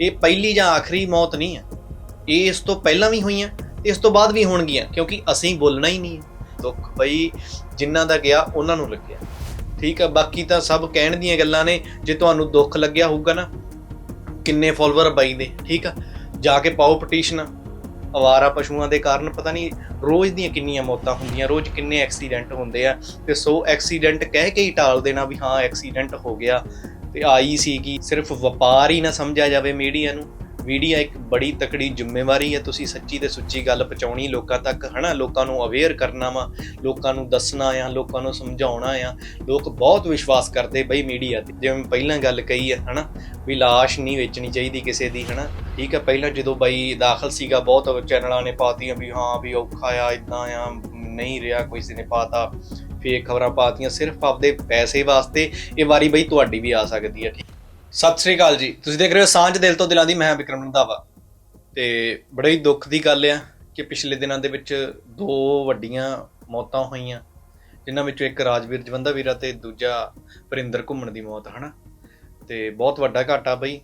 ਇਹ ਪਹਿਲੀ ਜਾਂ ਆਖਰੀ ਮੌਤ ਨਹੀਂ ਹੈ। ਇਹ ਇਸ ਤੋਂ ਪਹਿਲਾਂ ਵੀ ਹੋਈਆਂ ਤੇ ਇਸ ਤੋਂ ਬਾਅਦ ਵੀ ਹੋਣਗੀਆਂ, ਕਿਉਂਕਿ ਅਸੀਂ ਬੋਲਣਾ ਹੀ ਨਹੀਂ ਦੁੱਖ ਬਈ ਜਿਨ੍ਹਾਂ ਦਾ ਗਿਆ, ਉਹਨਾਂ ਨੂੰ ਲੱਗਿਆ। ਠੀਕ ਆ ਬਾਕੀ ਤਾਂ ਸਭ ਕਹਿਣ ਦੀਆਂ ਗੱਲਾਂ ਨੇ, ਜੇ ਤੁਹਾਨੂੰ ਦੁੱਖ ਲੱਗਿਆ ਹੋਊਗਾ ਨਾ, ਕਿੰਨੇ ਫਾਲੋਅਰ ਬਾਈ ਦੇ, ਠੀਕ ਆ? ਜਾ ਕੇ ਪਾਓ ਪਟੀਸ਼ਨ ਅਵਾਰਾ ਪਸ਼ੂਆਂ ਦੇ ਕਾਰਨ ਪਤਾ ਨਹੀਂ ਰੋਜ਼ ਦੀਆਂ ਕਿੰਨੀਆਂ ਮੌਤਾਂ ਹੁੰਦੀਆਂ, ਰੋਜ਼ ਕਿੰਨੇ ਐਕਸੀਡੈਂਟ ਹੁੰਦੇ ਆ। ਤੇ ਸੋ ਐਕਸੀਡੈਂਟ ਕਹਿ ਕੇ ਹੀ ਟਾਲ ਦੇਣਾ ਵੀ ਹਾਂ ਐਕਸੀਡੈਂਟ ਹੋ ਗਿਆ। ਤੇ ਆਈ ਸੀ ਕਿ ਸਿਰਫ ਵਪਾਰ ਹੀ ਨਾ ਸਮਝਿਆ ਜਾਵੇ ਮੀਡੀਆ ਨੂੰ। ਮੀਡੀਆ ਇੱਕ ਬੜੀ ਤਕੜੀ ਜ਼ਿੰਮੇਵਾਰੀ ਹੈ। ਤੁਸੀਂ ਸੱਚੀ ਤੇ ਸੁੱਚੀ ਗੱਲ ਪਹੁੰਚਾਉਣੀ ਲੋਕਾਂ ਤੱਕ, ਹਨਾ? ਲੋਕਾਂ ਨੂੰ ਅਵੇਅਰ ਕਰਨਾ ਵਾ, ਲੋਕਾਂ ਨੂੰ ਦੱਸਣਾ ਆ, ਲੋਕਾਂ ਨੂੰ ਸਮਝਾਉਣਾ ਆ। ਲੋਕ ਬਹੁਤ ਵਿਸ਼ਵਾਸ ਕਰਦੇ ਬਈ ਮੀਡੀਆ ਤੇ। ਜਿਵੇਂ ਪਹਿਲਾਂ ਗੱਲ ਕਹੀ ਹੈ ਹਨਾ? ਵੀ ਲਾਸ਼ ਨਹੀਂ ਵੇਚਣੀ ਚਾਹੀਦੀ ਕਿਸੇ ਦੀ, ਹਨਾ? ਠੀਕ ਹੈ ਪਹਿਲਾਂ ਜਦੋਂ ਬਾਈ ਦਾਖਲ ਸੀਗਾ, ਬਹੁਤ ਚੈਨਲਾਂ ਨੇ ਪਾਤੀਆਂ ਵੀ ਹਾਂ ਵੀ ਔਖਾ ਆ ਇਦਾਂ ਆ, ਨਹੀਂ ਰਿਹਾ ਕਿਸੇ ਨੇ ਪਾਤਾ ਫੇਕ ਖਬਰਾਂ ਪਾਤੀਆਂ ਸਿਰਫ ਆਪਦੇ ਪੈਸੇ ਵਾਸਤੇ ਇਹ ਵਾਰੀ ਬਈ ਤੁਹਾਡੀ ਵੀ ਆ ਸਕਦੀ ਹੈ। ਠੀਕ ਸਤਿ ਸ੍ਰੀ ਅਕਾਲ ਜੀ। ਤੁਸੀਂ ਦੇਖ ਰਹੇ ਹੋ ਸਾਂਝ ਦਿਲ ਤੋਂ ਦਿਲਾਂ ਦੀ, ਮੈਂ ਵਿਕਰਮ ਰੰਧਾਵਾ। ਤੇ ਬੜੇ ਹੀ ਦੁੱਖ ਦੀ ਗੱਲ ਆ ਕਿ ਪਿਛਲੇ ਦਿਨਾਂ ਦੇ ਵਿੱਚ ਦੋ ਵੱਡੀਆਂ ਮੌਤਾਂ ਹੋਈਆਂ, ਜਿਨ੍ਹਾਂ ਵਿੱਚੋਂ ਇੱਕ ਰਾਜਵੀਰ ਜਵੰਦਾ ਵੀਰਾ ਤੇ ਦੂਜਾ ਪਰਿੰਦਰ ਘੁੰਮਣ ਦੀ ਮੌਤ, ਹਨਾ? ਤੇ ਬਹੁਤ ਵੱਡਾ ਘਾਟਾ ਬਈ।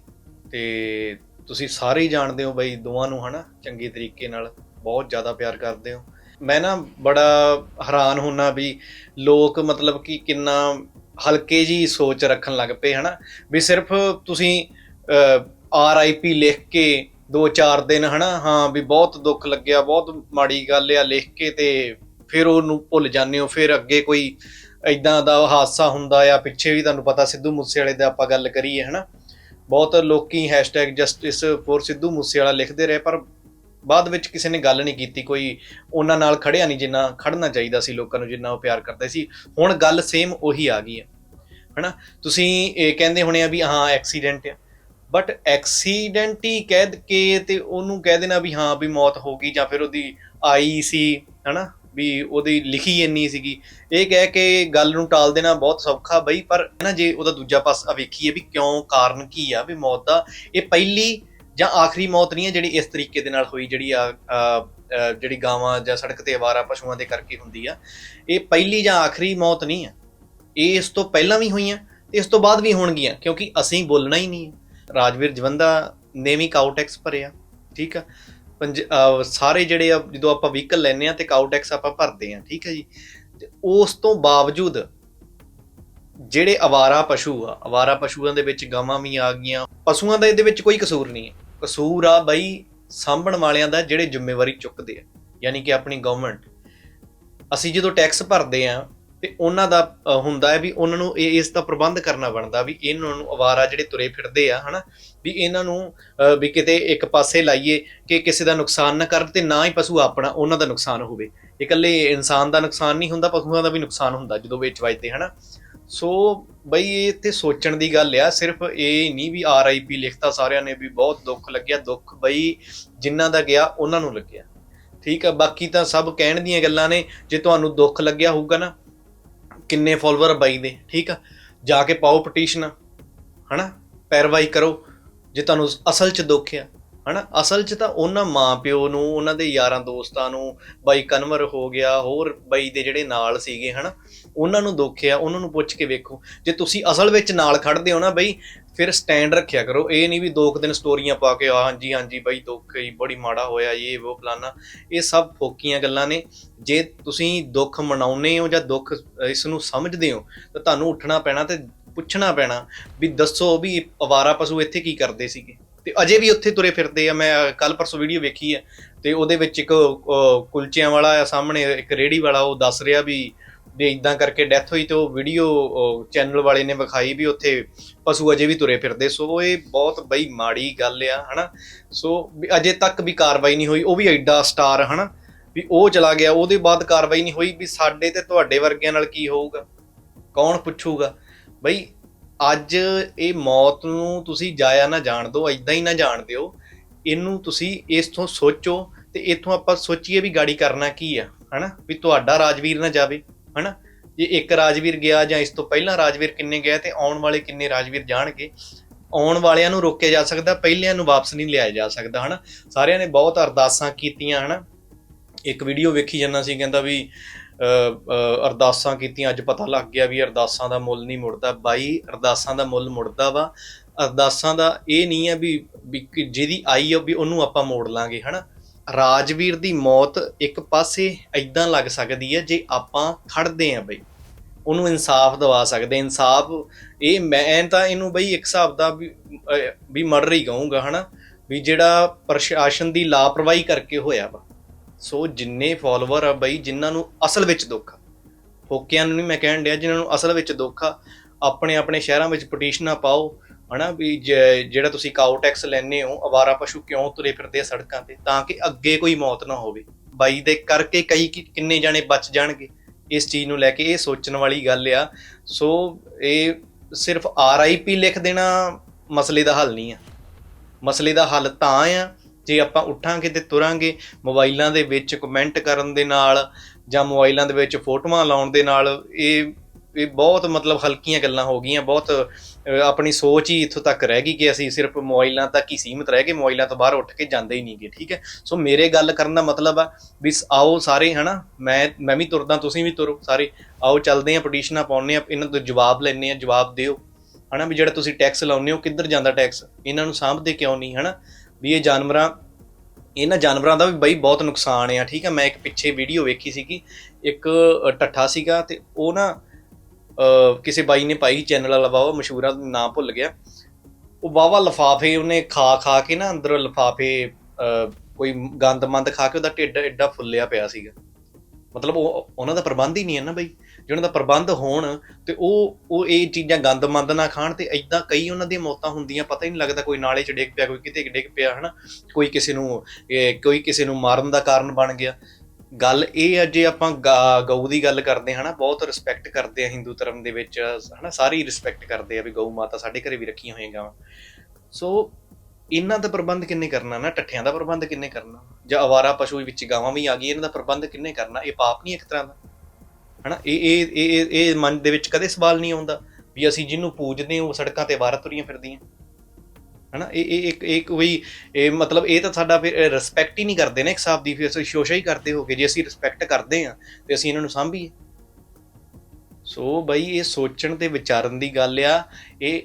ਤੇ ਤੁਸੀਂ ਸਾਰੇ ਹੀ ਜਾਣਦੇ ਹੋ ਬਈ ਦੋਵਾਂ ਨੂੰ, ਹਨਾ? ਚੰਗੇ ਤਰੀਕੇ ਨਾਲ ਬਹੁਤ ਜ਼ਿਆਦਾ ਪਿਆਰ ਕਰਦੇ ਹੋ। ਮੈਂ ਨਾ ਬੜਾ ਹੈਰਾਨ ਹੁੰਨਾ ਵੀ ਲੋਕ ਮਤਲਬ ਕਿ ਕਿੰਨਾ ਹਲਕੇ ਜੀ ਸੋਚ ਰੱਖਣ ਲੱਗ ਪਏ, ਹਨਾ? ਵੀ ਸਿਰਫ ਤੁਸੀਂ ਆਰ ਆਈ ਪੀ ਲਿਖ ਕੇ 2-4 ਦਿਨ, ਹਨਾ? ਹਾਂ, ਵੀ ਬਹੁਤ ਦੁੱਖ ਲੱਗਿਆ, ਬਹੁਤ ਮਾੜੀ ਗੱਲ ਆ ਲਿਖ ਕੇ ਤੇ ਫਿਰ ਉਹਨੂੰ ਭੁੱਲ ਜਾਂਦੇ ਹੋ, ਫਿਰ ਅੱਗੇ ਕੋਈ ਇਦਾਂ ਦਾ ਹਾਦਸਾ ਹੁੰਦਾ ਆ, ਪਿੱਛੇ ਵੀ ਤੁਹਾਨੂੰ ਪਤਾ ਸਿੱਧੂ ਮੂਸੇਵਾਲੇ ਦਾ ਆਪਾਂ ਗੱਲ ਕਰੀਏ, ਹਨਾ? ਬਹੁਤ ਲੋਕੀ ਜਸਟਿਸ ਫੋਰ ਸਿੱਧੂ ਮੂਸੇਵਾਲਾ ਲਿਖਦੇ ਰਹੇ, ਪਰ ਬਾਅਦ ਵਿੱਚ ਕਿਸੇ ਨੇ ਗੱਲ ਨਹੀਂ ਕੀਤੀ, ਕੋਈ ਉਹਨਾਂ ਨਾਲ ਖੜਿਆ ਨਹੀਂ ਜਿੰਨਾ ਖੜਨਾ ਚਾਹੀਦਾ ਸੀ ਲੋਕਾਂ ਨੂੰ, ਜਿੰਨਾ ਉਹ ਪਿਆਰ ਕਰਦੇ ਸੀ। ਹੁਣ ਗੱਲ ਸੇਮ ਉਹੀ ਆ ਗਈ ਹੈ, ਹਨਾ? ਤੁਸੀਂ ਇਹ ਕਹਿੰਦੇ ਹੋਣੇ ਆ ਵੀ ਹਾਂ ਐਕਸੀਡੈਂਟ ਆ। ਬਟ ਐਕਸੀਡੈਂਟ ਹੀ ਕਹਿ ਕੇ ਤੇ ਉਹਨੂੰ ਕਹਿ ਦੇਣਾ ਵੀ ਹਾਂ, ਵੀ ਮੌਤ ਹੋ ਗਈ ਜਾਂ ਫਿਰ ਉਹਦੀ ਆਈ ਸੀ, ਹਨਾ? ਵੀ ਉਹਦੀ ਲਿਖੀ ਇੰਨੀ ਸੀਗੀ। ਇਹ ਕਹਿ ਕੇ ਗੱਲ ਨੂੰ ਟਾਲ ਦੇਣਾ ਬਹੁਤ ਸੌਖਾ ਬਈ, ਪਰ ਨਾ ਜੇ ਉਹਦਾ ਦੂਜਾ ਪਾਸਾ ਵੇਖੀਏ ਵੀ ਕਿਉਂ ਕਾਰਨ ਕੀ ਆ ਵੀ ਮੌਤ ਦਾ, ਇਹ ਪਹਿਲੀ ਜਾਂ ਆਖਰੀ ਮੌਤ ਨਹੀਂ ਹੈ ਜਿਹੜੀ ਇਸ ਤਰੀਕੇ ਦੇ ਨਾਲ ਹੋਈ, ਜਿਹੜੀ ਆ ਜਿਹੜੀ ਗਾਵਾਂ ਜਾਂ ਸੜਕ ਤੇ ਆਵਾਰਾ ਪਸ਼ੂਆਂ ਦੇ ਕਰਕੇ ਹੁੰਦੀ ਆ, ਇਹ ਪਹਿਲੀ ਜਾਂ ਆਖਰੀ ਮੌਤ ਨਹੀਂ ਹੈ। ਇਹ ਇਸ ਤੋਂ ਪਹਿਲਾਂ ਵੀ ਹੋਈਆਂ, ਤੇ ਇਸ ਤੋਂ ਬਾਅਦ ਵੀ ਹੋਣਗੀਆਂ, ਕਿਉਂਕਿ ਅਸੀਂ ਬੋਲਣਾ ਹੀ ਨਹੀਂ ਹੈ। ਰਾਜਵੀਰ ਜਵੰਦਾ ਨੇ ਵੀ ਕਾਊ ਟੈਕਸ ਭਰਿਆ, ਠੀਕ ਆ? ਸਾਰੇ ਜਿਹੜੇ ਆ, ਜਦੋਂ ਆਪਾਂ ਵਹੀਕਲ ਲੈਨੇ ਆ ਤੇ ਕਾਊ ਟੈਕਸ ਆਪਾਂ ਭਰਦੇ ਆ, ਠੀਕ ਹੈ ਜੀ? ਤੇ ਉਸ ਤੋਂ ਬਾਵਜੂਦ ਜਿਹੜੇ ਆਵਾਰਾ ਪਸ਼ੂ ਆ, ਆਵਾਰਾ ਪਸ਼ੂਆਂ ਦੇ ਵਿੱਚ ਗਾਵਾਂ ਵੀ ਆ ਗਈਆਂ, ਪਸ਼ੂਆਂ ਦਾ ਇਹਦੇ ਵਿੱਚ ਕੋਈ ਕਸੂਰ ਨਹੀਂ ਹੈ। ਕਸੂਰ ਆ ਬਈ ਸਾਂਭਣ ਵਾਲਿਆਂ ਦਾ ਜਿਹੜੇ ਜ਼ਿੰਮੇਵਾਰੀ ਚੁੱਕਦੇ ਆ। ਯਾਨੀ ਕਿ ਆਪਣੀ ਗਵਰਨਮੈਂਟ ਅਸੀਂ ਜਦੋਂ ਟੈਕਸ ਭਰਦੇ ਆ ਤੇ ਉਹਨਾਂ ਦਾ ਹੁੰਦਾ ਹੈ ਵੀ ਉਹਨਾਂ ਨੂੰ ਇਹ, ਇਸ ਦਾ ਪ੍ਰਬੰਧ ਕਰਨਾ ਬਣਦਾ ਵੀ ਇਹਨਾਂ ਨੂੰ ਅਵਾਰਾ ਜਿਹੜੇ ਤੁਰੇ ਫਿਰਦੇ ਆ, ਹਨਾ? ਵੀ ਇਹਨਾਂ ਨੂੰ ਵੀ ਕਿਤੇ ਇੱਕ ਪਾਸੇ ਲਾਈਏ ਕਿ ਕਿਸੇ ਦਾ ਨੁਕਸਾਨ ਨਾ ਕਰਨ ਤੇ ਨਾ ਹੀ ਪਸ਼ੂ ਆਪਣਾ, ਉਹਨਾਂ ਦਾ ਨੁਕਸਾਨ ਹੋਵੇ। ਇਕੱਲੇ ਇਨਸਾਨ ਦਾ ਨੁਕਸਾਨ ਨਹੀਂ ਹੁੰਦਾ, ਪਸ਼ੂਆਂ ਦਾ ਵੀ ਨੁਕਸਾਨ ਹੁੰਦਾ ਜਦੋਂ ਵਿੱਚ ਵੱਜਦੇ ਹਨਾ? ਸੋ ਬਈ ਇਹ ਇੱਥੇ ਸੋਚਣ ਦੀ ਗੱਲ ਆ, ਸਿਰਫ ਇਹ ਨਹੀਂ ਵੀ ਆਰ ਆਈ ਪੀ ਲਿਖਤਾ ਸਾਰਿਆਂ ਨੇ ਵੀ ਬਹੁਤ ਦੁੱਖ ਲੱਗਿਆ, ਦੁੱਖ ਬਈ ਜਿਨ੍ਹਾਂ ਦਾ ਗਿਆ, ਉਹਨਾਂ ਨੂੰ ਲੱਗਿਆ। ਠੀਕ ਆ, ਬਾਕੀ ਤਾਂ ਸਭ ਕਹਿਣ ਦੀਆਂ ਗੱਲਾਂ ਨੇ, ਜੇ ਤੁਹਾਨੂੰ ਦੁੱਖ ਲੱਗਿਆ ਹੋਊਗਾ ਨਾ, ਕਿੰਨੇ ਫਾਲੋਅਰ ਬਾਈ ਦੇ, ਠੀਕ ਆ? ਜਾ ਕੇ ਪਾਓ ਪਟੀਸ਼ਨ ਹਨਾ? ਪੈਰਵਾਈ ਕਰੋ, ਜੇ ਤੁਹਾਨੂੰ ਅਸਲ 'ਚ ਦੁੱਖ ਆ ਹਨਾ? ਅਸਲ 'ਚ ਤਾਂ ਉਹਨਾਂ ਮਾਪਿਓ ਨੂੰ, ਉਹਨਾਂ ਦੇ ਯਾਰਾਂ ਦੋਸਤਾਂ ਨੂੰ, ਬਾਈ ਕਨਵਰ ਹੋ ਗਿਆ, ਹੋਰ ਬਾਈ ਦੇ ਜਿਹੜੇ ਨਾਲ ਸੀਗੇ, ਹਨਾ? ਉਹਨਾਂ ਨੂੰ ਦੁੱਖ ਆ, ਉਹਨਾਂ ਨੂੰ ਪੁੱਛ ਕੇ ਵੇਖੋ। ਜੇ ਤੁਸੀਂ ਅਸਲ ਵਿੱਚ ਨਾਲ ਖੜਦੇ ਹੋ ਨਾ ਬਈ, ਫਿਰ ਸਟੈਂਡ ਰੱਖਿਆ ਕਰੋ। ਇਹ ਨਹੀਂ ਵੀ ਦੋ ਕੁ ਦਿਨ ਸਟੋਰੀਆਂ ਪਾ ਕੇ ਆ ਹਾਂਜੀ ਹਾਂਜੀ ਬਾਈ, ਦੁੱਖ ਹੀ ਬੜੀ ਮਾੜਾ ਹੋਇਆ ਇਹ ਉਹ ਫਲਾਨਾ। ਇਹ ਸਭ ਫੋਕੀਆਂ ਗੱਲਾਂ ਨੇ। ਜੇ ਤੁਸੀਂ ਦੁੱਖ ਮਨਾਉਨੇ ਹੋ ਜਾਂ ਦੁੱਖ ਇਸ ਨੂੰ ਸਮਝਦੇ ਹੋ, ਤਾਂ ਤੁਹਾਨੂੰ ਉੱਠਣਾ ਪੈਣਾ ਤੇ ਪੁੱਛਣਾ ਪੈਣਾ ਵੀ ਦੱਸੋ ਵੀ ਅਵਾਰਾ ਪਸ਼ੂ ਇੱਥੇ ਕੀ ਕਰਦੇ ਸੀਗੇ? ਤੇ ਅਜੇ ਵੀ ਉੱਥੇ ਤੁਰੇ ਫਿਰਦੇ ਆ, ਮੈਂ ਕੱਲ ਪਰਸੋਂ ਵੀਡੀਓ ਵੇਖੀ ਆ, ਤੇ ਉਹਦੇ ਵਿੱਚ ਇੱਕ ਕੁਲਚਿਆਂ ਵਾਲਾ ਆ ਸਾਹਮਣੇ, ਇੱਕ ਰੇੜੀ ਵਾਲਾ, ਉਹ ਦੱਸ ਰਿਹਾ ਵੀ ਵੀ ਇਦਾਂ ਕਰਕੇ ਡੈਥ ਹੋਈ ਤੇ ਉਹ ਵੀਡੀਓ ਚੈਨਲ ਵਾਲੇ ਨੇ ਵਿਖਾਈ ਵੀ ਉੱਥੇ ਪਸ਼ੂ ਅਜੇ ਵੀ ਤੁਰੇ ਫਿਰਦੇ, ਸੋ ਇਹ ਬਹੁਤ ਬਈ ਮਾੜੀ ਗੱਲ ਆ, ਹਨਾ? ਸੋ ਅਜੇ ਤੱਕ ਵੀ ਕਾਰਵਾਈ ਨਹੀਂ ਹੋਈ, ਉਹ ਵੀ ਐਡਾ ਸਟਾਰ ਹਨਾ? ਵੀ ਉਹ ਚਲਾ ਗਿਆ, ਉਹਦੇ ਬਾਅਦ ਕਾਰਵਾਈ ਨਹੀਂ ਹੋਈ, ਵੀ ਸਾਡੇ ਤੇ ਤੁਹਾਡੇ ਵਰਗਿਆਂ ਨਾਲ ਕੀ ਹੋਊਗਾ? ਕੌਣ ਪੁੱਛੂਗਾ? ਬਈ ਅੱਜ ਇਹ ਮੌਤ ਨੂੰ ਤੁਸੀਂ ਜਾਇਆ ਨਾ ਜਾਣ ਦਿਓ ਐਦਾਂ ਹੀ ਨਾ ਜਾਣ ਦਿਓ। ਇਹਨੂੰ ਤੁਸੀਂ ਇਸ ਤੋਂ ਸੋਚੋ ਤੇ ਇਥੋਂ ਆਪਾਂ ਸੋਚੀਏ ਵੀ ਗਾੜੀ ਕਰਨਾ ਕੀ ਆ, ਹਨਾ? ਵੀ ਤੁਹਾਡਾ ਰਾਜਵੀਰ ਨਾ ਜਾਵੇ, ਹਨਾ? ਜੇ ਇੱਕ ਰਾਜਵੀਰ ਗਿਆ ਜਾਂ ਇਸ ਤੋਂ ਪਹਿਲਾਂ ਰਾਜਵੀਰ ਕਿੰਨੇ ਗਏ ਤੇ ਆਉਣ ਵਾਲੇ ਕਿੰਨੇ ਰਾਜਵੀਰ ਜਾਣਗੇ? ਆਉਣ ਵਾਲਿਆਂ ਨੂੰ ਰੋਕਿਆ ਜਾ ਸਕਦਾ, ਪਹਿਲਿਆਂ ਨੂੰ ਵਾਪਸ ਨਹੀਂ ਲਿਆਇਆ ਜਾ ਸਕਦਾ, ਹਨਾ? ਸਾਰਿਆਂ ਨੇ ਬਹੁਤ ਅਰਦਾਸਾਂ ਕੀਤੀਆਂ, ਹਨਾ? ਇੱਕ ਵੀਡੀਓ ਵੇਖੀ ਜਾਂਦਾ ਸੀ, ਕਹਿੰਦਾ ਵੀ ਅਰਦਾਸਾਂ ਕੀਤੀਆਂ। ਅੱਜ ਪਤਾ ਲੱਗ ਗਿਆ ਵੀ ਅਰਦਾਸਾਂ ਦਾ ਮੁੱਲ ਨਹੀਂ ਮੁੜਦਾ। ਬਾਈ ਅਰਦਾਸਾਂ ਦਾ ਮੁੱਲ ਮੁੜਦਾ ਵਾ। ਅਰਦਾਸਾਂ ਦਾ ਇਹ ਨਹੀਂ ਹੈ ਵੀ ਜਿਹਦੀ ਆਈ ਆ ਵੀ ਉਹਨੂੰ ਆਪਾਂ ਮੋੜ ਲਾਂਗੇ ਹਨਾ? ਰਾਜਵੀਰ ਦੀ ਮੌਤ ਇੱਕ ਪਾਸੇ ਐਦਾਂ ਲੱਗ ਸਕਦੀ ਹੈ ਜੇ ਆਪਾਂ ਖੜਦੇ ਆ ਬਈ। ਉਹਨੂੰ ਇਨਸਾਫ ਦਵਾ ਸਕਦੇ। ਇਨਸਾਫ ਇਹ ਮੈਂ ਤਾਂ ਇਹਨੂੰ ਬਈ ਇੱਕ ਹਿਸਾਬ ਦਾ ਵੀ ਅਹ, ਵੀ ਮਰਡਰ ਹੀ ਕਹੂੰਗਾ ਹਨਾ? ਵੀ ਜਿਹੜਾ ਪ੍ਰਸ਼ਾਸਨ ਦੀ ਲਾਪਰਵਾਹੀ ਕਰਕੇ ਹੋਇਆ ਵਾ। ਸੋ ਜਿੰਨੇ ਫਾਲੋਅਰ ਆ ਬਾਈ, ਜਿਨ੍ਹਾਂ ਨੂੰ ਅਸਲ ਵਿੱਚ ਦੁੱਖ ਆ। ਫੋਕਿਆਂ ਨੂੰ ਨਹੀਂ ਮੈਂ ਕਹਿਣ ਡਿਆ, ਜਿਨ੍ਹਾਂ ਨੂੰ ਅਸਲ ਵਿੱਚ ਦੁੱਖ ਆ, ਆਪਣੇ ਆਪਣੇ ਸ਼ਹਿਰਾਂ ਵਿੱਚ ਪਟੀਸ਼ਨਾਂ ਪਾਓ, ਹਨਾ ਵੀ ਜਿਹੜਾ ਤੁਸੀਂ ਕਾਊ ਟੈਕਸ ਲੈਣੇ ਹੋ, ਅਵਾਰਾ ਪਸ਼ੂ ਕਿਉਂ ਤੁਰੇ ਫਿਰਦੇ ਆ ਸੜਕਾਂ ਤੇ? ਤਾਂ ਕਿ ਅੱਗੇ ਕੋਈ ਮੌਤ ਨਾ ਹੋਵੇ। ਬਾਈ ਦੇ ਕਰਕੇ ਕਈ ਕਿ- ਕਿੰਨੇ ਜਾਣੇ ਬਚ ਜਾਣਗੇ, ਇਸ ਚੀਜ਼ ਨੂੰ ਲੈ ਕੇ ਇਹ ਸੋਚਣ ਵਾਲੀ ਗੱਲ ਆ। ਸੋ ਇਹ ਸਿਰਫ ਆਰਆਈਪੀ ਲਿਖ ਦੇਣਾ ਮਸਲੇ ਦਾ ਹੱਲ ਨਹੀਂ ਆ। ਮਸਲੇ ਦਾ ਹੱਲ ਤਾਂ ਆ ਜੇ ਆਪਾਂ ਉੱਠਾਂਗੇ ਤੇ ਤੁਰਾਂਗੇ, ਮੋਬਾਈਲਾਂ ਦੇ ਵਿੱਚ ਕਮੈਂਟ ਕਰਨ ਦੇ ਨਾਲ ਜਾਂ ਮੋਬਾਈਲਾਂ ਦੇ ਵਿੱਚ ਫੋਟੋਆਂ ਲਾਉਣ ਦੇ ਨਾਲ ਇਹ ਇਹ ਬਹੁਤ ਮਤਲਬ ਹਲਕੀਆਂ ਗੱਲਾਂ ਹੋ ਗਈਆਂ, ਬਹੁਤ ਆਪਣੀ ਸੋਚ ਹੀ ਇੱਥੋਂ ਤੱਕ ਰਹਿ ਗਈ ਕਿ ਅਸੀਂ ਸਿਰਫ ਮੋਬਾਈਲਾਂ ਤੱਕ ਹੀ ਸੀਮਿਤ ਰਹਿ ਗਏ, ਮੋਬਾਈਲਾਂ ਤੋਂ ਬਾਹਰ ਉੱਠ ਕੇ ਜਾਂਦੇ ਹੀ ਨਹੀਂਗੇ ਠੀਕ ਹੈ? ਸੋ ਮੇਰੇ ਗੱਲ ਕਰਨ ਦਾ ਮਤਲਬ ਆ ਵੀ ਸ- ਆਓ ਸਾਰੇ, ਹਨਾ? ਮੈਂ ਮੈਂ ਵੀ ਤੁਰਦਾ, ਤੁਸੀਂ ਵੀ ਤੁਰੋ ਸਾਰੇ, ਆਓ ਚੱਲਦੇ ਆ ਪਟੀਸ਼ਨਾਂ ਪਾਉਂਦੇ ਆ ਇਹਨਾਂ ਤੋਂ ਜਵਾਬ ਲੈਣੇ ਆ ਜਵਾਬ ਦਿਓ, ਹਨਾ? ਵੀ ਜਿਹੜਾ ਤੁਸੀਂ ਟੈਕਸ ਲਾਉਂਦੇ ਹੋ, ਕਿੱਧਰ ਜਾਂਦਾ ਟੈਕਸ ਇਹਨਾਂ ਨੂੰ ਸਾਂਭਦੇ ਕਿਉਂ ਨਹੀਂ, ਹਨਾ? ਵੀ ਇਹ ਜਾਨਵਰਾਂ ਇਹਨਾਂ ਜਾਨਵਰਾਂ ਦਾ ਵੀ ਬਈ ਬਹੁਤ ਨੁਕਸਾਨ ਆ ਠੀਕ ਆ? ਮੈਂ ਇੱਕ ਪਿੱਛੇ ਵੀਡੀਓ ਵੇਖੀ ਸੀਗੀ ਇੱਕ ਅ, ਟੱਠਾ ਸੀਗਾ ਤੇ ਉਹ ਨਾ ਕਿਸੇ ਬਾਈ ਨੇ ਪਾਈ ਚੈਨਲ ਵਾਲਾ ਵਾਵਾ ਮਸ਼ਹੂਰ ਆ ਨਾਮ ਭੁੱਲ ਗਿਆ। ਉਹ ਵਾਵਾ ਲਫਾਫੇ ਉਹਨੇ ਖਾ ਖਾ ਕੇ ਨਾ ਅੰਦਰ ਲਫਾਫੇ ਕੋਈ ਗੰਦ ਮੰਦ ਖਾ ਕੇ ਉਹਦਾ ਢਿੱਡ ਐਡਾ ਫੁੱਲਿਆ ਪਿਆ ਸੀਗਾ। ਮਤਲਬ ਉਹ ਉਹਨਾਂ ਦਾ ਪ੍ਰਬੰਧ ਹੀ ਨਹੀਂ ਹੈ ਨਾ ਬਈ। ਜਿਹਨਾਂ ਦਾ ਪ੍ਰਬੰਧ ਹੋਣ ਤੇ ਉਹ ਉਹ ਇਹ ਚੀਜ਼ਾਂ ਗੰਦ ਮੰਦ ਨਾ ਖਾਣ ਤੇ ਐਦਾਂ ਕਈ ਉਹਨਾਂ ਦੀਆਂ ਮੌਤਾਂ ਹੁੰਦੀਆਂ, ਪਤਾ ਹੀ ਨਹੀਂ ਲੱਗਦਾ ਕੋਈ ਨਾਲੇ 'ਚ ਡਿੱਗ ਪਿਆ, ਕੋਈ ਕਿਤੇ ਡਿੱਗ ਪਿਆ, ਹਨਾ? ਕੋਈ ਕਿਸੇ ਨੂੰ ਕੋਈ ਕਿਸੇ ਨੂੰ ਮਾਰਨ ਦਾ ਕਾਰਨ ਬਣ ਗਿਆ। ਗੱਲ ਇਹ ਆ, ਜੇ ਆਪਾਂ ਗਾ- ਗਊ ਦੀ ਗੱਲ ਕਰਦੇ ਹਾਂ ਨਾ ਬਹੁਤ ਰਿਸਪੈਕਟ ਕਰਦੇ ਆ ਹਿੰਦੂ ਧਰਮ ਦੇ ਵਿੱਚ, ਹਨਾ, ਸਾਰੀ ਰਿਸਪੈਕਟ ਕਰਦੇ ਆ ਵੀ ਗਊ ਮਾਤਾ ਸਾਡੇ ਘਰੇ ਵੀ ਰੱਖੀਆਂ ਹੋਈਆਂ ਗਾਵਾਂ। ਸੋ, ਇਹਨਾਂ ਦਾ ਪ੍ਰਬੰਧ ਕਿੰਨੇ ਕਰਨਾ ਨਾ ਟੱਠਿਆਂ ਦਾ ਪ੍ਰਬੰਧ ਕਿੰਨੇ ਕਰਨਾ? ਜਾਂ ਅਵਾਰਾ ਪਸ਼ੂ ਵਿੱਚ ਗਾਵਾਂ ਵੀ ਆ ਗਈ ਇਹਨਾਂ ਦਾ ਪ੍ਰਬੰਧ ਕਿੰਨੇ ਕਰਨਾ? ਇਹ ਪਾਪ ਨਹੀਂ ਇੱਕ ਤਰ੍ਹਾਂ ਦਾ? ਹਨਾ? ਇਹ ਇਹ ਇਹ ਇਹ- ਮਨ ਦੇ ਵਿੱਚ ਕਦੇ ਸਵਾਲ ਨਹੀਂ ਆਉਂਦਾ ਵੀ ਅਸੀਂ ਜਿਹਨੂੰ ਪੂਜਦੇ ਹਾਂ, ਉਹ ਸੜਕਾਂ ਤੇ ਵਾਰਾ ਤੁਰੀਆਂ ਫਿਰਦੀਆਂ। ਹਨਾ? ਇਹ ਇਹ ਇੱਕ ਇੱਕ ਕੋਈ ਇਹ ਮਤਲਬ ਇਹ ਤਾਂ ਸਾਡਾ ਫਿਰ ਰਿਸਪੈਕਟ ਹੀ ਨਹੀਂ ਕਰਦੇ ਨੇ ਇੱਕ ਹਿਸਾਬ ਦੀ, ਫਿਰ ਅਸੀਂ ਸ਼ੋਸ਼ਾ ਹੀ ਕਰਦੇ ਹੋਗੇ, ਜੇ ਅਸੀਂ ਰਿਸਪੈਕਟ ਕਰਦੇ ਆ ਤੇ ਅਸੀਂ ਇਹਨਾਂ ਨੂੰ ਸਾਂਭੀਏ। ਸੋ ਬਈ, ਇਹ ਸੋਚਣ ਤੇ ਵਿਚਾਰਨ ਦੀ ਗੱਲ ਆ। ਇਹ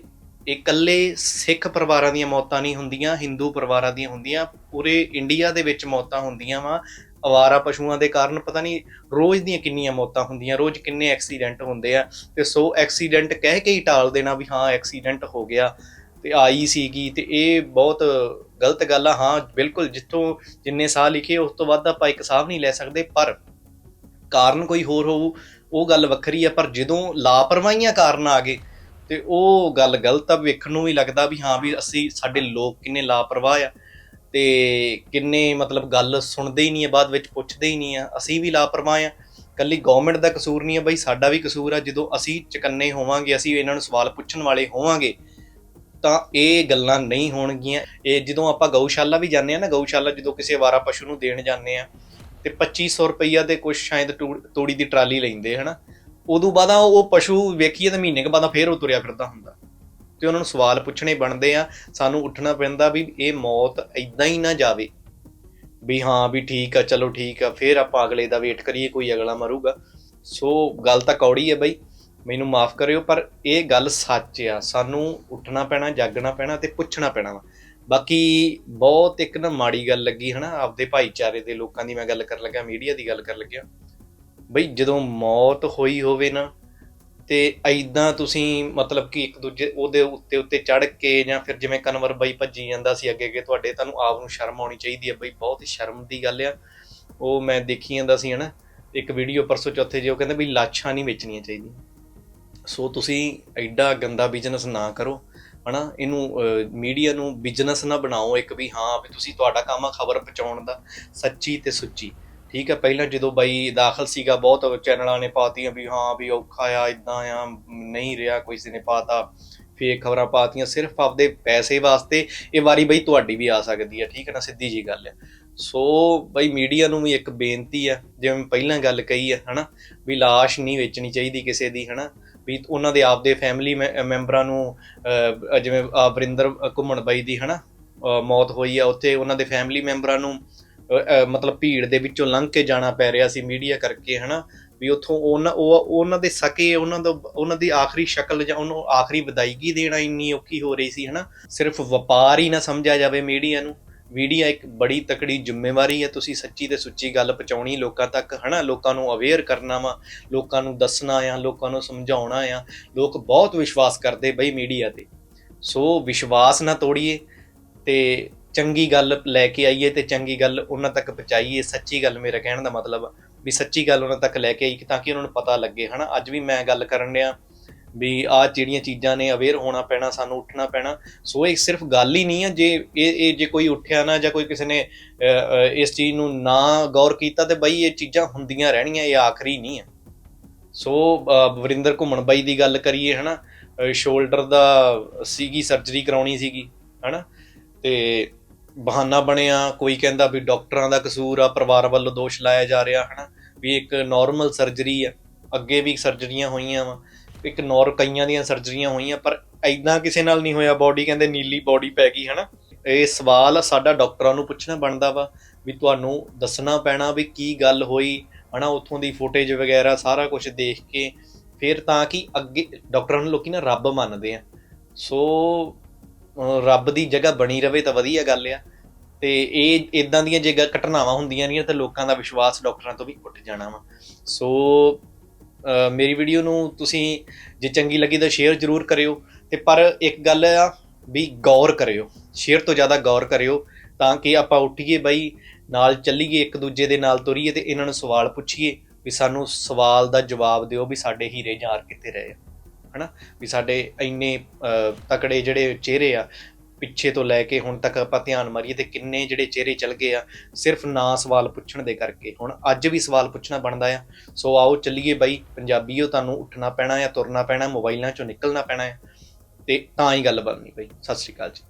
ਇਹ ਇਕੱਲੇ ਸਿੱਖ ਪਰਿਵਾਰਾਂ ਦੀਆਂ ਮੌਤਾਂ ਨਹੀਂ ਹੁੰਦੀਆਂ, ਹਿੰਦੂ ਪਰਿਵਾਰਾਂ ਦੀਆਂ ਹੁੰਦੀਆਂ, ਪੂਰੇ ਇੰਡੀਆ ਦੇ ਵਿੱਚ ਮੌਤਾਂ ਹੁੰਦੀਆਂ ਵਾ। ਅਵਾਰਾ ਪਸ਼ੂਆਂ ਦੇ ਕਾਰਨ ਪਤਾ ਨਹੀਂ ਰੋਜ਼ ਦੀਆਂ ਕਿੰਨੀਆਂ ਮੌਤਾਂ ਹੁੰਦੀਆਂ, ਰੋਜ਼ ਕਿੰਨੇ ਐਕਸੀਡੈਂਟ ਹੁੰਦੇ ਆ ਤੇ ਸੋ ਐਕਸੀਡੈਂਟ ਕਹਿ ਕੇ ਹੀ ਟਾਲ ਦੇਣਾ ਵੀ ਹਾਂ ਐਕਸੀਡੈਂਟ ਹੋ ਗਿਆ ਤੇ ਆਈ ਸੀਗੀ ਤੇ ਇਹ ਬਹੁਤ ਗਲਤ ਗੱਲ ਆ। ਹਾਂ, ਬਿਲਕੁਲ ਜਿੱਥੋਂ ਜਿੰਨੇ ਸਾਹ ਲਿਖੇ ਉਸ ਤੋਂ ਵੱਧ ਆਪਾਂ ਇੱਕ ਸਾਹ ਨਹੀਂ ਲੈ ਸਕਦੇ, ਪਰ ਕਾਰਨ ਕੋਈ ਹੋਰ ਹੋਊ, ਉਹ ਗੱਲ ਵੱਖਰੀ ਆ, ਪਰ ਜਦੋਂ ਲਾਪਰਵਾਹੀਆਂ ਕਾਰਨ ਆ ਗਏ ਤੇ ਉਹ ਗੱਲ ਗਲਤ ਆ, ਵੇਖਣ ਨੂੰ ਵੀ ਲੱਗਦਾ ਵੀ ਹਾਂ ਵੀ ਅਸੀਂ, ਸਾਡੇ ਲੋਕ ਕਿੰਨੇ ਲਾਪਰਵਾਹ ਆ। ਤੇ ਕਿੰਨੇ ਮਤਲਬ ਗੱਲ ਸੁਣਦੇ ਹੀ ਨਹੀਂ ਆ, ਬਾਅਦ ਵਿੱਚ ਪੁੱਛਦੇ ਹੀ ਨਹੀਂ ਆ। ਅਸੀਂ ਵੀ ਲਾਪਰਵਾਹ ਆ। ਕੱਲੀ ਗਵਰਨਮੈਂਟ ਦਾ ਕਸੂਰ ਨਹੀਂ ਆ ਬਈ, ਸਾਡਾ ਵੀ ਕਸੂਰ ਆ। ਜਦੋਂ ਅਸੀਂ ਚਕੰਨੇ ਹੋਵਾਂਗੇ, ਅਸੀਂ ਇਹਨਾਂ ਨੂੰ ਸਵਾਲ ਪੁੱਛਣ ਵਾਲੇ ਹੋਵਾਂਗੇ, ਤਾਂ ਇਹ ਗੱਲਾਂ ਨਹੀਂ ਹੋਣਗੀਆਂ। ਇਹ ਜਦੋਂ ਆਪਾਂ ਗਊਸ਼ਾਲਾ ਵੀ ਜਾਂਦੇ ਆ ਨਾ, ਗਊਸ਼ਾਲਾ ਜਦੋਂ ਕਿਸੇ ਵਾਰਾ ਪਸ਼ੂ ਨੂੰ ਦੇਣ ਜਾਂਦੇ ਆ, ਤੇ 2500 ਰੁਪਈਆ ਦੇ ਕੁਝ ਸ਼ਾਇਦ ਤੂ- ਤੂੜੀ ਦੀ ਟਰਾਲੀ ਲੈਂਦੇ, ਹਨਾ? ਉਦੋਂ ਬਾਅਦ ਉਹ ਪਸ਼ੂ ਵੇਖੀਏ ਤਾਂ ਮਹੀਨੇ ਕੁ ਬਾਅਦ ਫੇਰ ਉਹ ਤੁਰਿਆ ਫਿਰਦਾ ਹੁੰਦਾ। ਤੇ ਉਹਨਾਂ ਨੂੰ ਸਵਾਲ ਪੁੱਛਣੇ ਬਣਦੇ ਆ, ਸਾਨੂੰ ਉੱਠਣਾ ਪੈਂਦਾ ਵੀ ਇਹ ਮੌਤ ਐਦਾਂ ਹੀ ਨਾ ਜਾਵੇ। ਵੀ ਹਾਂ, ਵੀ ਠੀਕ ਆ, ਚਲੋ ਠੀਕ ਆ, ਫਿਰ ਆਪਾਂ ਅਗਲੇ ਦਾ ਵੇਟ ਕਰੀਏ, ਕੋਈ ਅਗਲਾ ਮਰੂਗਾ। ਸੋ ਗੱਲ ਤਾਂ ਕੌੜੀ ਹੈ ਬਈ, ਮੈਨੂੰ ਮਾਫ ਕਰਿਓ, ਪਰ ਇਹ ਗੱਲ ਸੱਚ ਆ। ਸਾਨੂੰ ਉੱਠਣਾ ਪੈਣਾ, ਜਾਗਣਾ ਪੈਣਾ ਤੇ ਪੁੱਛਣਾ ਪੈਣਾ ਵਾ। ਬਾਕੀ ਬਹੁਤ ਇੱਕ ਨਾ ਮਾੜੀ ਗੱਲ ਲੱਗੀ ਹਨਾ, ਆਪਦੇ ਭਾਈਚਾਰੇ ਦੇ ਲੋਕਾਂ ਦੀ ਮੈਂ ਗੱਲ ਕਰਨ ਲੱਗਾ ਮੀਡੀਆ ਦੀ ਗੱਲ ਕਰਨ ਲੱਗਿਆ। ਬਈ ਜਦੋਂ ਮੌਤ ਹੋਈ ਹੋਵੇ ਨਾ ਤੇ ਐਦਾਂ ਤੁਸੀਂ ਮਤਲਬ ਕਿ ਇੱਕ ਦੂਜੇ ਉਹਦੇ ਉੱਤੇ ਉੱਤੇ ਚੜ ਕੇ ਜਾਂ ਫਿਰ ਜਿਵੇਂ ਕਨਵਰ ਬਾਈ ਭੱਜੀ ਜਾਂਦਾ ਸੀ ਅੱਗੇ ਅੱਗੇ, ਤੁਹਾਡੇ ਤੁਹਾਨੂੰ ਆਪ ਨੂੰ ਸ਼ਰਮ ਆਉਣੀ ਚਾਹੀਦੀ ਹੈ। ਬਈ ਬਹੁਤ ਸ਼ਰਮ ਦੀ ਗੱਲ ਆ। ਉਹ ਮੈਂ ਦੇਖੀ ਜਾਂਦਾ ਸੀ, ਹਨਾ। ਇੱਕ ਵੀਡੀਓ ਪਰਸੋਂ ਚੌਥੇ ਜੇ ਉਹ ਕਹਿੰਦੇ ਵੀ ਲਾਛਾਂ ਨਹੀਂ ਵੇਚਣੀਆਂ ਚਾਹੀਦੀਆਂ। ਸੋ ਤੁਸੀਂ ਐਡਾ ਗੰਦਾ ਬਿਜ਼ਨਸ ਨਾ ਕਰੋ, ਹਨਾ। ਇਹਨੂੰ ਮੀਡੀਆ ਨੂੰ ਬਿਜ਼ਨਸ ਨਾ ਬਣਾਓ ਇੱਕ ਵੀ, ਹਾਂ, ਵੀ ਤੁਸੀਂ ਤੁਹਾਡਾ ਕੰਮ ਆ ਖਬਰ ਪਹੁੰਚਾਉਣ ਦਾ, ਸੱਚੀ ਤੇ ਸੁੱਚੀ। ਠੀਕ ਹੈ ਪਹਿਲਾਂ ਜਦੋਂ ਬਾਈ ਦਾਖਲ ਸੀਗਾ ਬਹੁਤ ਚੈਨਲਾਂ ਨੇ ਪਾਤੀਆਂ ਵੀ ਹਾਂ ਵੀ ਔਖਾ ਆ ਇਦਾਂ ਆ ਨਹੀਂ ਰਿਹਾ ਕਿਸੇ ਨੇ ਪਾਤਾ। ਫੇਕ ਖਬਰਾਂ ਪਾਤੀਆਂ ਸਿਰਫ ਆਪਦੇ ਪੈਸੇ ਵਾਸਤੇ ਇਹ ਵਾਰੀ ਬਈ ਤੁਹਾਡੀ ਵੀ ਆ ਸਕਦੀ ਹੈ ਠੀਕ ਹੈ ਨਾ ਸਿੱਧੀ ਜੀ ਗੱਲ ਹੈ। ਸੋ ਬਈ ਮੀਡੀਆ ਨੂੰ ਵੀ ਇੱਕ ਬੇਨਤੀ ਆ ਜਿਵੇਂ ਪਹਿਲਾਂ ਗੱਲ ਕਹੀ ਹੈ ਹਨਾ ਵੀ ਲਾਸ਼ ਨਹੀਂ ਵੇਚਣੀ ਚਾਹੀਦੀ ਕਿਸੇ ਦੀ ਹਨਾ ਵੀ ਉਹਨਾਂ ਦੇ ਆਪਦੇ ਫੈਮਿਲੀ ਮੈਂਬਰਾਂ ਨੂੰ ਜਿਵੇਂ ਆਹ ਵਰਿੰਦਰ ਘੁੰਮਣ ਬਾਈ ਦੀ ਹਨਾ ਅਹ, ਮੌਤ ਹੋਈ ਆ ਉੱਥੇ ਉਹਨਾਂ ਦੇ ਫੈਮਿਲੀ ਮੈਂਬਰਾਂ ਨੂੰ ਮਤਲਬ ਭੀੜ ਦੇ ਵਿੱਚੋਂ ਲੰਘ ਕੇ ਜਾਣਾ ਪੈ ਰਿਹਾ ਸੀ ਮੀਡੀਆ ਕਰਕੇ, ਹਨਾ? ਵੀ ਉੱਥੋਂ ਉਹਨਾਂ, ਉਹ, ਉਹਨਾਂ ਦੇ ਸਕੇ, ਉਹਨਾਂ ਦਾ ਉਹਨਾਂ ਦੀ ਆਖਰੀ ਸ਼ਕਲ ਜਾਂ ਉਹਨੂੰ ਆਖਰੀ ਵਿਦਾਇਗੀ ਦੇਣਾ ਇੰਨੀ ਔਖੀ ਹੋ ਰਹੀ ਸੀ, ਹਨਾ? ਸਿਰਫ ਵਪਾਰ ਹੀ ਨਾ ਸਮਝਿਆ ਜਾਵੇ ਮੀਡੀਆ ਨੂੰ। ਮੀਡੀਆ ਇੱਕ ਬੜੀ ਤਕੜੀ ਜ਼ਿੰਮੇਵਾਰੀ ਹੈ, ਤੁਸੀਂ ਸੱਚੀ ਤੇ ਸੁੱਚੀ ਗੱਲ ਪਹੁੰਚਾਉਣੀ ਲੋਕਾਂ ਤੱਕ, ਹਨਾ? ਲੋਕਾਂ ਨੂੰ ਅਵੇਅਰ ਕਰਨਾ ਵਾ, ਲੋਕਾਂ ਨੂੰ ਦੱਸਣਾ ਆ, ਲੋਕਾਂ ਨੂੰ ਸਮਝਾਉਣਾ ਆ। ਲੋਕ ਬਹੁਤ ਵਿਸ਼ਵਾਸ ਕਰਦੇ ਬਈ ਮੀਡੀਆ ਤੇ। ਸੋ ਵਿਸ਼ਵਾਸ ਨਾ ਤੋੜੀਏ ਤੇ ਚੰਗੀ ਗੱਲ ਲੈ ਕੇ ਆਈਏ ਤੇ ਚੰਗੀ ਗੱਲ ਉਹਨਾਂ ਤੱਕ ਪਹੁੰਚਾਈਏ, ਸੱਚੀ ਗੱਲ ਮੇਰਾ ਕਹਿਣ ਦਾ ਮਤਲਬ ਆ ਵੀ ਸੱਚੀ ਗੱਲ ਉਹਨਾਂ ਤੱਕ ਲੈ ਕੇ ਆਈ ਤਾਂ ਕਿ ਉਹਨਾਂ ਨੂੰ ਪਤਾ ਲੱਗੇ, ਹਨਾ? ਅੱਜ ਵੀ ਮੈਂ ਗੱਲ ਕਰਨ ਡਿਆ ਵੀ ਆਹ ਜਿਹੜੀਆਂ ਚੀਜ਼ਾਂ ਨੇ ਅਵੇਅਰ ਹੋਣਾ ਪੈਣਾ, ਸਾਨੂੰ ਉੱਠਣਾ ਪੈਣਾ, ਸੋ ਇਹ ਸਿਰਫ ਗੱਲ ਹੀ ਨਹੀਂ ਹੈ ਜੇ ਇਹ ਇਹ ਜੇ ਕੋਈ ਉੱਠਿਆ ਨਾ ਜਾਂ ਕੋਈ ਕਿਸੇ ਨੇ ਇਸ ਚੀਜ਼ ਨੂੰ ਨਾ ਗੌਰ ਕੀਤਾ ਤੇ ਬਈ ਇਹ ਚੀਜ਼ਾਂ ਹੁੰਦੀਆਂ ਰਹਿਣੀਆਂ, ਇਹ ਆਖਰੀ ਨਹੀਂ ਹੈ ਸੋ ਵਰਿੰਦਰ ਘੁੰਮਣ ਬਾਈ ਦੀ ਗੱਲ ਕਰੀਏ, ਹਨਾ? ਸ਼ੋਲਡਰ ਦਾ ਸੀਗੀ ਸਰਜਰੀ ਕਰਾਉਣੀ ਸੀਗੀ, ਹਨਾ? ਤੇ ਬਹਾਨਾ ਬਣਿਆ, ਕੋਈ ਕਹਿੰਦਾ ਵੀ ਡਾਕਟਰਾਂ ਦਾ ਕਸੂਰ ਆ, ਪਰਿਵਾਰ ਵੱਲੋਂ ਦੋਸ਼ ਲਾਇਆ ਜਾ ਰਿਹਾ, ਹਨਾ? ਵੀ ਇੱਕ ਨਾਰਮਲ ਸਰਜਰੀ ਆ, ਅੱਗੇ ਵੀ ਸਰਜਰੀਆਂ ਹੋਈਆਂ ਵਾ, ਇੱਕ ਨੌਰ ਕਈਆਂ ਦੀਆਂ ਸਰਜਰੀਆਂ ਹੋਈਆਂ, ਪਰ ਐਦਾਂ ਕਿਸੇ ਨਾਲ ਨਹੀਂ ਹੋਇਆ ਬਾਡੀ ਕਹਿੰਦੇ ਨੀਲੀ ਬਾਡੀ ਪੈ ਗਈ, ਹਨਾ? ਇਹ ਸਵਾਲ ਸਾਡਾ ਡਾਕਟਰਾਂ ਨੂੰ ਪੁੱਛਣਾ ਬਣਦਾ ਵਾ, ਵੀ ਤੁਹਾਨੂੰ ਦੱਸਣਾ ਪੈਣਾ ਵੀ ਕੀ ਗੱਲ ਹੋਈ, ਹਨਾ? ਉੱਥੋਂ ਦੀ ਫੁਟੇਜ ਵਗੈਰਾ, ਸਾਰਾ ਕੁਝ ਦੇਖ ਕੇ, ਫਿਰ ਤਾਂ ਕਿ ਅੱਗੇ, ਡਾਕਟਰਾਂ ਨੂੰ ਲੋਕੀ ਨਾ ਰੱਬ ਮੰਨਦੇ ਆ। ਸੋ ਰੱਬ ਦੀ ਜਗ੍ਹਾ ਬਣੀ ਰਵੇ ਤਾਂ ਵਧੀਆ ਗੱਲ ਆ। ਤੇ ਇਹ ਇਦਾਂ ਦੀਆਂ ਜੇ ਗ- ਘਟਨਾਵਾਂ ਹੁੰਦੀਆਂ ਨਹੀਂ ਤਾਂ ਲੋਕਾਂ ਦਾ ਵਿਸ਼ਵਾਸ ਡਾਕਟਰਾਂ ਤੋਂ ਵੀ ਉੱਠ ਜਾਣਾ ਵਾ। ਸੋ ਮੇਰੀ ਵੀਡੀਓ ਨੂੰ ਤੁਸੀਂ ਜੇ ਚੰਗੀ ਲੱਗੀ ਤਾਂ ਸ਼ੇਅਰ ਜ਼ਰੂਰ ਕਰਿਓ। ਤੇ ਪਰ ਇੱਕ ਗੱਲ ਆ ਵੀ ਗੌਰ ਕਰਿਓ। ਸ਼ੇਅਰ ਤੋਂ ਜ਼ਿਆਦਾ ਗੌਰ ਕਰਿਓ ਤਾਂ ਕਿ ਆਪਾਂ ਉੱਠੀਏ ਬਾਈ, ਨਾਲ ਚੱਲੀਏ ਇੱਕ ਦੂਜੇ ਦੇ ਨਾਲ ਤੁਰੀਏ ਤੇ ਇਹਨਾਂ ਨੂੰ ਸਵਾਲ ਪੁੱਛੀਏ ਵੀ ਸਾਨੂੰ ਸਵਾਲ ਦਾ ਜਵਾਬ ਦਿਓ ਵੀ ਸਾਡੇ ਹੀਰੇ ਯਾਰ ਕਿੱਥੇ ਰਹੇ। ਆ ਹਨਾ? ਵੀ ਸਾਡੇ ਇੰਨੇ ਤਕੜੇ ਜਿਹੜੇ ਚਿਹਰੇ ਆ, ਪਿੱਛੇ ਤੋਂ ਲੈ ਕੇ ਹੁਣ ਤੱਕ ਆਪਾਂ ਧਿਆਨ ਮਾਰੀਏ ਤੇ ਕਿੰਨੇ ਜਿਹੜੇ ਚਿਹਰੇ ਚਲ ਗਏ ਆ, ਸਿਰਫ ਨਾ ਸਵਾਲ ਪੁੱਛਣ ਦੇ ਕਰਕੇ। ਹੁਣ ਅੱਜ ਵੀ ਸਵਾਲ ਪੁੱਛਣਾ ਬਣਦਾ ਆ। ਸੋ ਆਓ ਚੱਲੀਏ ਬਾਈ, ਪੰਜਾਬੀਓ ਤੁਹਾਨੂੰ ਉੱਠਣਾ ਪੈਣਾ ਆ, ਤੁਰਨਾ ਪੈਣਾ, ਮੋਬਾਈਲਾਂ ਚੋਂ ਨਿਕਲਣਾ ਪੈਣਾ ਆ। ਤੇ ਤਾਂ ਹੀ ਗੱਲ ਬਣਨੀ ਬਈ। ਸਤਿ ਸ਼੍ਰੀ ਅਕਾਲ ਜੀ।